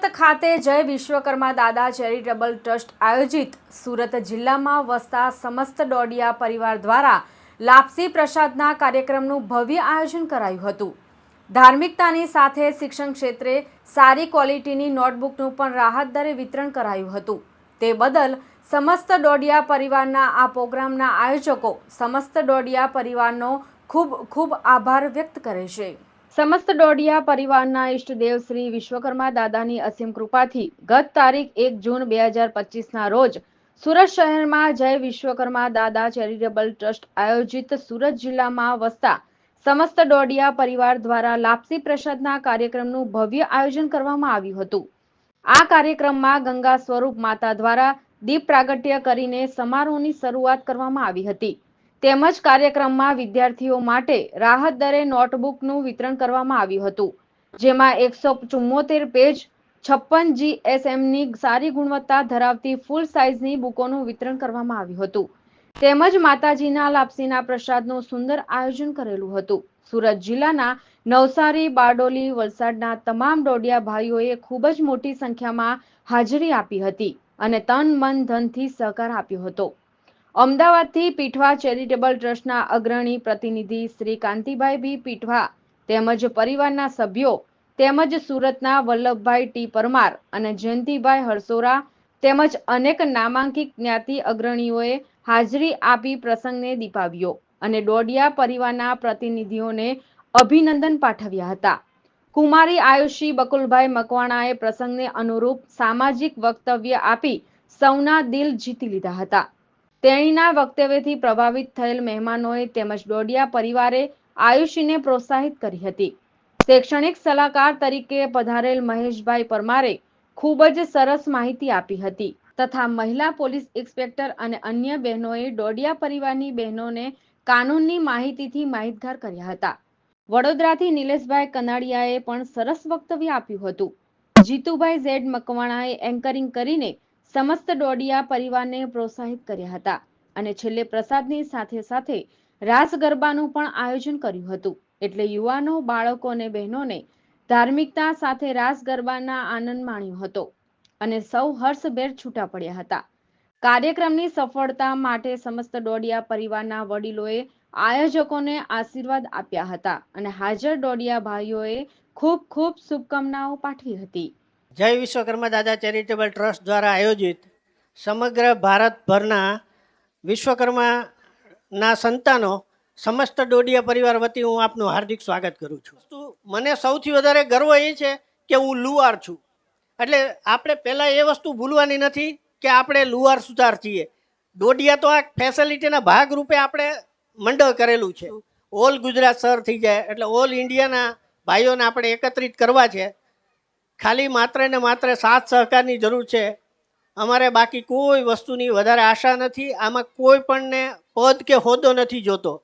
ખાતે જય વિશ્વકર્મા દાદા ચેરિટેબલ ટ્રસ્ટ આયોજિત સુરત જિલ્લામાં વસતા સમસ્ત ડોડિયા પરિવાર દ્વારા લાપસી પ્રસાદના કાર્યક્રમનું ભવ્ય આયોજન કરાયું હતું. ધાર્મિકતાની સાથે શિક્ષણ ક્ષેત્રે સારી ક્વોલિટીની નોટબુકનું પણ રાહત દરે વિતરણ કરાયું હતું. તે બદલ સમસ્ત ડોડિયા પરિવારના આ પ્રોગ્રામના આયોજકો સમસ્ત ડોડિયા પરિવારનો ખૂબ ખૂબ આભાર વ્યક્ત કરે છે. સમસ્ત ડોડિયા પરિવારના ઈષ્ટદેવ શ્રી વિશ્વકર્મા દાદાની અસીમ કૃપાથી ગત તારીખ એક જૂન બે હજાર પચીસના રોજ સુરત શહેરમાં જય વિશ્વકર્મા દાદા ચેરિટેબલ ટ્રસ્ટ આયોજિત સુરત જિલ્લામાં વસતા સમસ્ત ડોડિયા પરિવાર દ્વારા લાપસી પ્રસાદના કાર્યક્રમનું ભવ્ય આયોજન કરવામાં આવ્યું હતું. આ કાર્યક્રમમાં ગંગા સ્વરૂપ માતા દ્વારા દીપ પ્રાગટ્ય કરીને સમારોહની શરૂઆત કરવામાં આવી હતી. તેમજ કાર્યક્રમમાં વિદ્યાર્થીઓ માટે રાહત દરે નોટબુકનું વિતરણ કરવામાં આવ્યું હતું. જેમાં એકસો ચુમ્મોતેર પેજ છપ્પન જીએસએમની સારી ગુણવત્તા ધરાવતી ફૂલ સાઇઝની બુકોનું વિતરણ કરવામાં આવ્યું હતું. તેમજ માતાજીના લાપસીના પ્રસાદનું સુંદર આયોજન કરેલું હતું. સુરત જિલ્લાના નવસારી, બારડોલી, વલસાડના તમામ ડોડિયા ભાઈઓએ ખૂબ જ મોટી સંખ્યામાં હાજરી આપી હતી અને તન મન ધનથી સહકાર આપ્યો હતો. અમદાવાદથી પીઠવા ચેરિટેબલ ટ્રસ્ટના અગ્રણી પ્રતિનિધિ શ્રી કાંતિભાઈ બી પીઠવા તેમજ પરિવારના સભ્યો તેમજ સુરતના વલ્લભભાઈ ટી પરમાર અને જયંતિભાઈ હરસોરા તેમજ અનેક નામાંકિત જ્ઞાતિ અગ્રણીઓએ હાજરી આપી પ્રસંગને દીપાવ્યો અને ડોડિયા પરિવારના પ્રતિનિધિઓને અભિનંદન પાઠવ્યા હતા. કુમારી આયુષી બકુલભાઈ મકવાણાએ પ્રસંગને અનુરૂપ સામાજિક વક્તવ્ય આપી સૌના દિલ જીતી લીધા હતા. તેણીના વક્તવ્યથી પ્રભાવિત થયેલ મહેમાનોએ તેમજ ડોડિયા પરિવારે આયુષીને પ્રોત્સાહિત કરી હતી. શૈક્ષણિક સલાહકાર તરીકે પધારેલ મહેશભાઈ પરમારે ખૂબ જ સરસ માહિતી આપી હતી તથા મહિલા પોલીસ ઇન્સ્પેક્ટર અને અન્ય બહેનોએ ડોડિયા પરિવારની બહેનોને કાનૂનની માહિતીથી માહિતગાર કર્યા હતા. વડોદરાથી નિલેશભાઈ કનાડિયાએ પણ સરસ વક્તવ્ય આપ્યું હતું. જીતુભાઈ ઝેડ મકવાણાએ એન્કરિંગ કરીને સમસ્ત ડોડિયા પરિવારને પ્રોત્સાહિત કર્યા હતા અને છેલ્લે પ્રસાદની સાથે સાથે રાસ ગરબાનું પણ આયોજન કર્યું હતું. એટલે યુવાનો, બાળકો અને બહેનોને ધાર્મિકતા સાથે રાસ ગરબાના આનંદ માણ્યો હતો અને સૌ હર્ષભેર છૂટા પડ્યા હતા. કાર્યક્રમની સફળતા માટે સમસ્ત ડોડિયા પરિવારના વડીલોએ આયોજકોને આશીર્વાદ આપ્યા હતા અને હાજર ડોડિયા ભાઈઓએ ખૂબ ખૂબ શુભકામનાઓ પાઠવી હતી. જય વિશ્વકર્મા દાદા ચેરિટેબલ ટ્રસ્ટ દ્વારા આયોજિત સમગ્ર ભારતભરના વિશ્વકર્માના સંતાનો, સમસ્ત ડોડિયા પરિવાર વતી હું આપનું હાર્દિક સ્વાગત કરું છું. તો મને સૌથી વધારે ગર્વ એ છે કે હું લુવાર છું. એટલે આપણે પહેલાં એ વસ્તુ ભૂલવાની નથી કે આપણે લુવાર સુધાર છીએ. ડોડિયા તો આ ફેસિલિટીના ભાગરૂપે આપણે મંડળ કરેલું છે. ઓલ ગુજરાત સર થઈ જાય એટલે ઓલ ઇન્ડિયાના ભાઈઓને આપણે એકત્રિત કરવા છે. ખાલી માત્ર ને માત્ર સાથ સહકારની જરૂર છે. અમારે બાકી કોઈ વસ્તુની વધારે આશા નથી, આમાં કોઈ પણને પદ કે હોદ્દો નથી જોતો.